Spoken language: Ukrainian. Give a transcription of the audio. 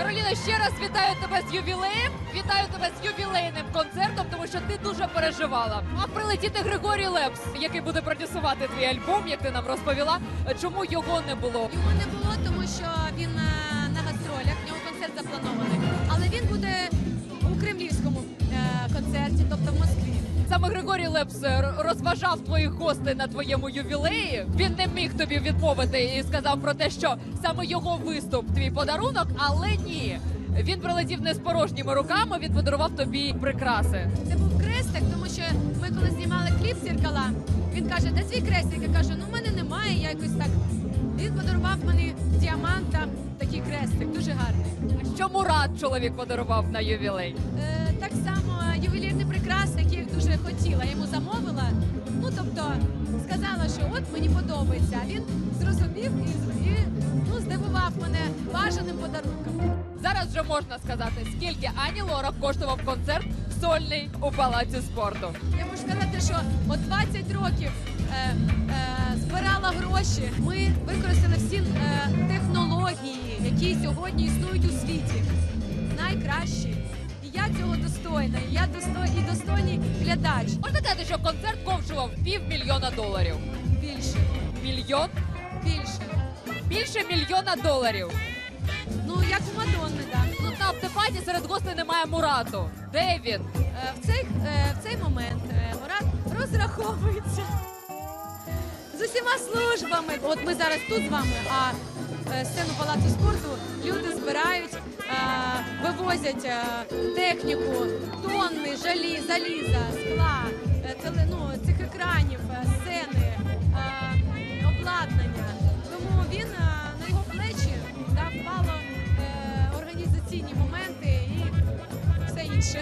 Кароліна, ще раз вітаю тебе з ювілеєм. Вітаю тебе з ювілейним концертом, тому що ти дуже переживала. Мав прилетіти Григорій Лепс, який буде продюсувати твій альбом, як ти нам розповіла. Чому його не було? Його не було, тому що він е, на гастролях, в нього концерт запланований. Але він буде у кремлівському е, концерті, тобто в Москві. Саме Григорій Лепс е, розважав твоїх гостей на твоєму ювілеї. Він не міг тобі відмовити і сказав про те, що саме його виступ твій подарунок, але ні. Він прилетів не з порожніми руками, він подарував тобі прикраси. Це був крестик, тому що ми коли знімали кліп зіркала, він каже, де твій крестик? Я кажу, ну в мене немає, я якось так. Він подарував мені діамант там такий крестик, дуже гарний. Що Мурат чоловік подарував на ювілей? Е, так само ювелірні прикраси, які я дуже хотіла, я йому замовила. Ну тобто сказала, що от мені подобається. А він зрозумів і, і ну, здивував мене бажаним подарунком. Зараз вже можна сказати, скільки Ані Лорак коштував концерт сольний у палаці спорту. Я можу сказати, що от 20 років е, е, збирала гроші. Ми використали всі е, технології, які сьогодні існують у світі. Достойна. Я достой, і достойний глядач. Можна сказати, що концерт коштував півмільйона доларів. Більше, Мільйон більше. більше мільйона доларів. Ну як у Мадонни, так. Тут на автопаті серед гостей немає Мурату. Де він? Е, В цей, е, в цей момент е, Мурат розраховується з усіма службами. От ми зараз тут з вами, а е, сцену палацу спорту люди збирають, е, вивозять е, техніку, жалі, заліза, скла, е, теле- ну, цих екранів, е, сцени, е, обладнання. Тому він на його плечі да, впало організаційні моменти і все інше.